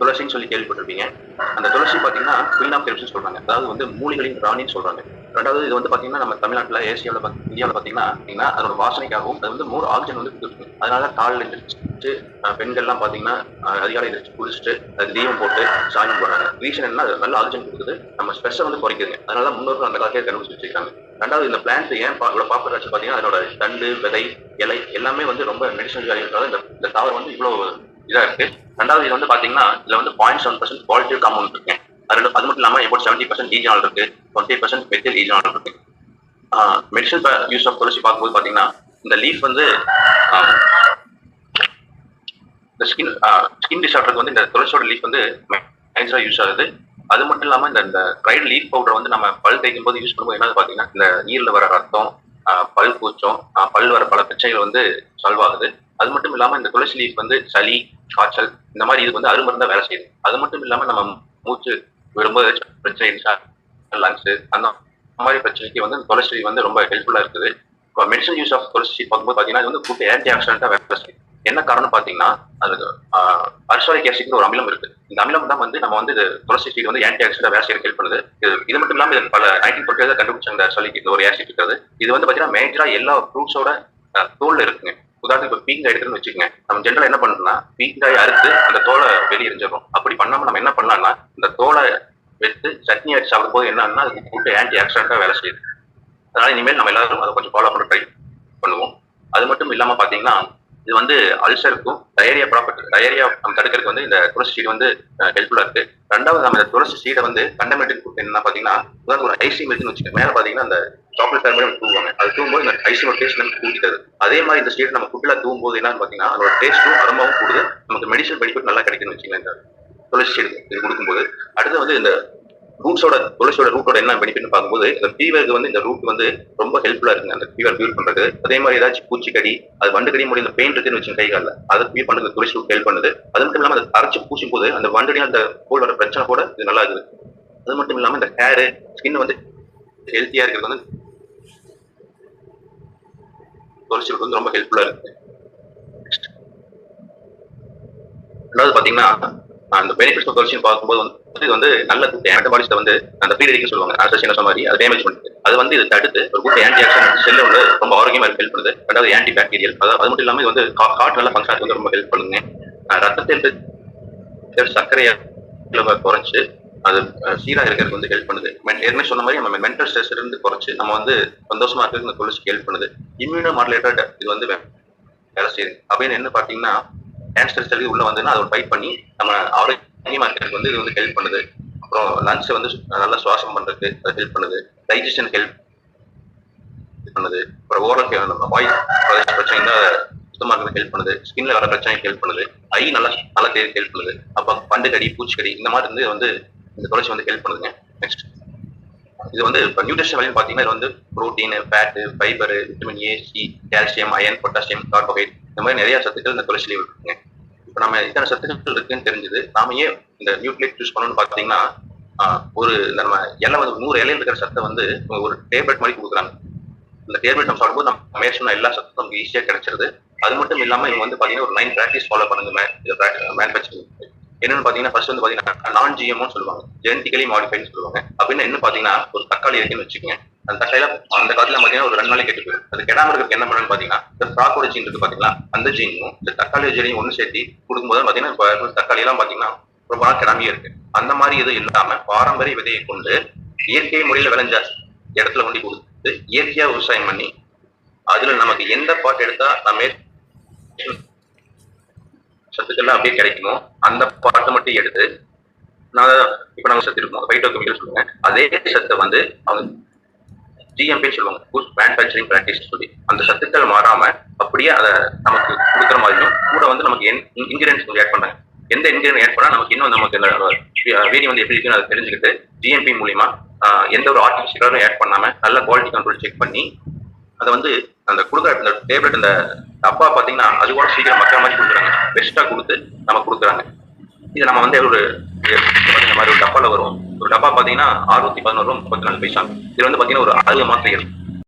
துளசின்னு சொல்லி கேள்விப்பட்டிருப்பீங்க. அந்த துளசி பார்த்தீங்கன்னா குயின் ஆஃப் ஹெர்ப்ஸ் சொல்றாங்க. அதாவது வந்து மூலிகளின் ராணின்னு சொல்றாங்க. ரெண்டாவது இது வந்து பார்த்தீங்கன்னா நம்ம தமிழ்நாட்டில் ஏசியாவில் இந்தியாவில் பார்த்தீங்கன்னா அதோட வாசனைக்காகவும் அது வந்து மோர் ஆக்சிஜன் வந்து கொடுத்துருக்கு அதனால காலில் எழுந்திரிச்சு பெண்கள்லாம் பார்த்தீங்கன்னா அதிகாலை எழுந்திரிச்சு குளிச்சுட்டு அது தீபம் போட்டு சாயம் போடுறாங்க ரீசன் என்ன அது நல்ல ஆக்சிஜன் கொடுக்குது. நம்ம ஸ்ட்ரெஸ்ஸை வந்து குறைக்குதுங்க. அதனால முன்னோர்கள் அந்த காலத்தையே கண்டுபிடிச்சு வச்சிருக்காங்க. ரெண்டாவது இந்த பிளான்ஸ் ஏன் இவ்வளோ பாப்புலர் ஆச்சு பார்த்தீங்கன்னா அதோட தண்டு விதை இலை எல்லாமே வந்து ரொம்ப மெடிசனல் வேல்யூ இந்த இந்த தாவரம் வந்து இவ்வளோ இதாக இருக்கு. ரெண்டாவது இது வந்து பாத்தீங்கன்னா இதுல வந்து point seven percent qualitative compound இருக்கு. அது அது மட்டும் இல்லாம இப்போ செவன்டி பர்சன்ட் ஈஜானல் இருக்கு. டுவெண்ட்டி பர்சன்ட் மெத்தில் ஈஜானல் இருக்கு. மெடிசன் யூஸ் ஆஃப் துளசி பார்க்கும்போது பாத்தீங்கன்னா இந்த லீஃப் வந்து இந்த ஸ்கின் ஸ்கின் டிசார்டருக்கு வந்து இந்த துளசியோட லீஃப் வந்து மேஜராக யூஸ் ஆகுது. அது மட்டும் இல்லாமல் இந்த இந்த ட்ரைட் லீஃப் பவுடர் வந்து நம்ம பல் தேய்க்கும் போது யூஸ் பண்ணும்போது என்ன பார்த்தீங்கன்னா இந்த நீரில் வர ரத்தம் பல் கூச்சம் பல் வர பல பிரச்சனைகள் வந்து சால்வ் ஆகுது. அது மட்டும் இல்லாம இந்த துளசி லீஃப் வந்து சளி காய்ச்சல் இந்த மாதிரி இது வந்து அருமருந்தா வேலை செய்யுது. அது மட்டும் இல்லாம நம்ம மூச்சு விடும்போது பிரச்சனை இருந்துச்சா? லங்ஸ் அந்த மாதிரி பிரச்சனைக்கு வந்து இந்த துளசி வந்து ரொம்ப ஹெல்ப்ஃபுல்லா இருக்குது. மெடிசன் யூஸ் ஆஃப் துளசி பார்க்கும்போது பாத்தீங்கன்னா இது வந்து குட் ஆன்டி ஆக்சிடென்ட்டா வேலை செய்யுது. என்ன காரணம் பாத்தீங்கன்னா அது அர்சாலிக் ஆசிட் ஒரு அமிலம் இருக்கு. இந்த அமிலம் தான் வந்து நம்ம வந்து இது துளசி சீட் வந்து ஆன்டி ஆக்சிடென்ட் வேலை செய்ய ஹெல்ப் பண்ணுது. இது இது மட்டும் இல்லாமல் இது பல நைன்டீன் ஃபோர்ட்டி கண்டுபிடிச்ச இந்த அர்சாலிக் இந்த ஒரு ஆசிட் இருக்காது இது வந்து பாத்தீங்கன்னா மேஜரா எல்லா ஃப்ரூட்ஸோட தோல்ல இருக்குங்க. உதாரணத்துக்கு இப்போ பீங்காய் எடுத்துன்னு வச்சுக்கோங்க. நம்ம ஜென்ரல் என்ன பண்ணணும்னா பீங்காய் அறுத்து அந்த தோலை வெளியே அப்படி பண்ணாம நம்ம என்ன பண்ணலாம்னா இந்த தோலை எடுத்து சட்னி அடிச்சு சாப்பிடும் போது என்னன்னா அது ஃபுட்டு ஆன்டி ஆக்சிடென்ட்டா வேலை செய்யுது. அதனால இனிமேல் நம்ம எல்லாரும் அதை கொஞ்சம் ஃபாலோ பண்ண ட்ரை பண்ணுவோம். அது மட்டும் இல்லாம பாத்தீங்கன்னா இது வந்து அல்சருக்கும் டயரியா ப்ராப்பர்ட்டி டயரியா நம்ம தடுக்கிறதுக்கு வந்து இந்த துளசி சீடு வந்து ஹெல்ப்ஃபுல்லா இருக்கு. ரெண்டாவது நம்ம இந்த துளசி சீடை வந்து கண்டமெண்டல் ஃபுட் என்ன பாத்தீங்கன்னா உதாரணத்துக்கு ஒரு ஐஸ்கிரீம் இருக்குன்னு வச்சுக்கோங்க. மேல பாத்தீங்கன்னா அந்த சாக்லேட் ஃபேர் மாதிரி தூவாங்க அது தூங்கும்போது இந்த ஐஸ்கிரீம் டேஸ்ட் நமக்கு கூட்டிக்கிறது அதே மாதிரி இந்த சீடை நம்ம ஃபுட்ல தூங்கும்போது என்னன்னு பாத்தீங்கன்னா அதோட டேஸ்ட்டும் அருமாவும் கூடுது. நமக்கு மெடிசன் பெனிஃபிட் நல்லா கிடைக்குன்னு வச்சுக்கோங்க இந்த துளசி சீடு இது கொடுக்கும்போது. அடுத்து வந்து இந்த ரூட்ஸோட துளசியோட ரூட்டோட என்ன பெனிஃபிட்னு பார்க்கும்போது இந்த ஃபீவருக்கு வந்து இந்த ரூட் வந்து ரொம்ப ஹெல்ப்ஃபுல்லா இருக்குங்க. அந்த ஃபீவர் க்யூர் பண்றது. அதே மாதிரி ஏதாச்சும் பூச்சிக்கடி அது வண்டு கடி முடியும் இந்த பெயின் இருக்குன்னு வச்சு கைகால அதை க்யூர் பண்ணுறது துளசி ரூட் ஹெல்ப் பண்ணுது. அது மட்டும் இல்லாமல் அதை அரைச்சு பூசும் போது அந்த வண்டடி அந்த கோல் வர பிரச்சனை கூட இது நல்லா இருக்குது. அது மட்டும் இல்லாமல் இந்த ஹேரு ஸ்கின் வந்து ஹெல்த்தியா இருக்கிறது வந்து துளசி ரூட் வந்து ரொம்ப ஹெல்ப்ஃபுல்லா இருக்கு ரெண்டாவது பாத்தீங்கன்னா அந்த பெனிஃபிட்ஸ் துளசின்னு பார்க்கும்போது வந்து இது வந்து நல்ல குட் ஆன்டிபாடிஸ் வந்து அந்த ஃப்ரீ சொல்லுவாங்க. அசோசியன் சொன்ன மாதிரி அது டேமேஜ் பண்ணுது. அது வந்து இது தடுத்து ஒரு குட் ஆன்டி ஆக்சன் செல்ல வந்து ரொம்ப ஆரோக்கியமா ஹெல்ப் பண்ணுது. ரெண்டாவது ஆன்டி பாக்டீரியல் அதாவது அது மட்டும் இல்லாம இது வந்து ஹார்ட் நல்ல ஃபங்க்ஷன் வந்து ரொம்ப ஹெல்ப் பண்ணுங்க ரத்தத்தில் சர்க்கரையை குறைச்சு அது சீரா இருக்கிறதுக்கு வந்து ஹெல்ப் பண்ணுது. ஏற்கனவே சொன்ன மாதிரி நம்ம மென்டல் ஸ்ட்ரெஸ் இருந்து குறைச்சு நம்ம வந்து சந்தோஷமா இருக்கிறதுக்கு இந்த குளிர்ச்சிக்கு ஹெல்ப் பண்ணுது. இம்யூனோ மாடுலேட்டட் இது வந்து வேலை செய்யுது. அப்படின்னு என்ன பாத்தீங்கன்னா கேன்சர் செல் உள்ள வந்துன்னா அதை ஃபைட் பண்ணி நம்ம ஆரோக்கிய இருக்கிறதுக்கு வந்து இது வந்து ஹெல்ப் பண்ணுது. அப்புறம் லங்ஸை வந்து நல்லா சுவாசம் பண்றதுக்கு அது ஹெல்ப் பண்ணுது. டைஜஷன் ஹெல்ப் பண்ணுது. அப்புறம் ஓரல் நம்ம வாய் பிரச்சனை சுத்தமாக ஹெல்ப் பண்ணுது. ஸ்கின்ல வர பிரச்சனைக்கு ஹெல்ப் பண்ணுது. ஐ நல்லா நல்லா தேடி ஹெல்ப் பண்ணுது. அப்போ பண்டு கடி பூச்சிக்கடி இந்த மாதிரி இருந்து வந்து இந்த துளசி வந்து ஹெல்ப் பண்ணுதுங்க. நெக்ஸ்ட் இது வந்து இப்போ நியூட்ரிஷன் வழின்னு பார்த்தீங்கன்னா இது வந்து protein fat fibre vitamin A C calcium iron potassium carbohydrate இந்த மாதிரி நிறைய சத்துக்கள் இந்த துளசியில் இருக்குங்க. இப்போ நம்ம இத்தனை சத்துக்கள் இருக்குன்னு தெரிஞ்சது. நாம ஏன் இந்த நியூக்ளியர் சூஸ் பண்ணணும்னு பார்த்தீங்கன்னா ஒரு நம்ம இலை வந்து நூறு இலையில் இருக்கிற சத்தை வந்து ஒரு டேப்லெட் மாதிரி கொடுக்குறாங்க. இந்த டேப்லெட் நம்ம சாப்பிடும்போது நம்ம மேற்சொன்ன எல்லா சத்தும் நமக்கு ஈஸியாக கிடைச்சிருது. அது மட்டும் இல்லாமல் இவங்க வந்து பார்த்தீங்கன்னா ஒரு நைன் ப்ராக்டிஸ் ஃபாலோ பண்ணுங்க மேனுஃபேக்சரிங் என்னன்னு பார்த்தீங்கன்னா ஃபர்ஸ்ட் வந்து பார்த்தீங்கன்னா நான் ஜிஎம்னு சொல்லுவாங்க. ஜெனட்டிக்கலி மாடிஃபைன்னு சொல்லுவாங்க. அப்படின்னு என்ன பார்த்தீங்கன்னா ஒரு தக்காளி இருக்குன்னு வச்சுக்கோங்க. அந்த தக்காளியில அந்த காலத்துல பாத்தீங்கன்னா ஒரு ரெண்டு நாளைக்கு கெட்டு போயிடும். அது கெடாம இருக்கிறதுக்கு என்ன பண்ணணும்னு பாத்தீங்கன்னா இந்த ஃப்ராக்கோட ஜீன் இருக்கு பாத்தீங்களா? அந்த ஜீனும் இந்த தக்காளி ஜீனையும் ஒண்ணு சேர்த்து கொடுக்கும்போது பாத்தீங்கன்னா இப்ப தக்காளி எல்லாம் பாத்தீங்கன்னா ரொம்ப நாள் கிடாமையே இருக்கு. அந்த மாதிரி எதுவும் இல்லாம பாரம்பரிய விதையை கொண்டு இயற்கை முறையில விளைஞ்ச இடத்துல கொண்டு கொடுத்து இயற்கையா விவசாயம் பண்ணி அதுல நமக்கு எந்த பாட்டு எடுத்தா நம்ம சத்துக்கெல்லாம் அப்படியே கிடைக்குமோ அந்த பாட்டை மட்டும் எடுத்து நான் இப்ப நாங்க சத்து இருக்கோம் ஃபைட்டோ கெமிக்கல் சொல்லுவாங்க அதே சத்தை வந்து அவங்க ஜிஎம்பி சொல்லுவாங்க. குட் மேனுஃபேக்சரிங் ப்ராக்டிஸ் சொல்லி. அந்த சத்துக்கள் மாறாம அப்படியே அதை நமக்கு கொடுக்குற மாதிரியும் கூட வந்து நமக்கு இன்கிரியன்ஸ் வந்து ஆட் பண்ணாங்க எந்த இன்கிரியன் ஆட் பண்ணா நமக்கு இன்னும் நமக்கு இந்த வீடியோ வந்து எப்படி இருக்குன்னு அதை தெரிஞ்சுக்கிட்டு ஜிஎம்பி மூலியமா எந்த ஒரு ஆர்டிஃபிஷியலும் ஆட் பண்ணாம நல்ல குவாலிட்டி கண்ட்ரோல் செக் பண்ணி அதை வந்து அந்த கொடுக்குற அந்த டேப்லெட் அந்த டப்பா பாத்தீங்கன்னா அது கூட சீக்கிரம் மக்கள் மாதிரி கொடுக்குறாங்க. பெஸ்ட்டாக கொடுத்து நம்ம கொடுக்குறாங்க. இது நம்ம வந்து ஒரு இந்த மாதிரி ஒரு டப்பால வரும். ஒரு டப்பா பாத்தீங்கன்னா அறுநூத்தி பதினோரு ரூபா முப்பத்தி நாலு பைசா. இது வந்து பாத்தீங்கன்னா ஒரு அறுபது மாத்திரைகள்